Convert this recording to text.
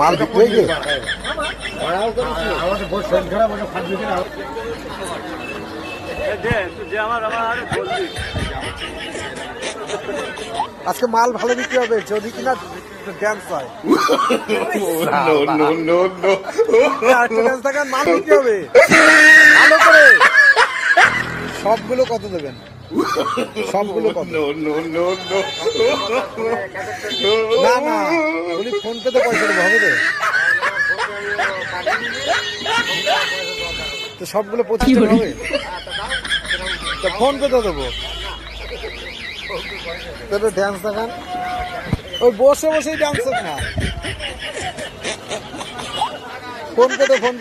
মাল বিক্রি আমার আমাদের বহুত শরীর খারাপ ওটা খাদ্য কিনা আজকে মাল ভালো বিক্রি হবে যদি কিনা ড্যান্স হয়। ড্যান্স থাকার মাল বিক্রি হবে। ভালো করে। সবগুলো কত দেবেন? সবগুলো কত. না না বলি ফোন পে তো পয়সা দেবো হবে তো? তো সবগুলো পঁচিশ হবে তো ফোন পে তো দেবো। তো ড্যান্স দেখান। ওই বসে বসেই ডান্স না। ফোন তো ফোন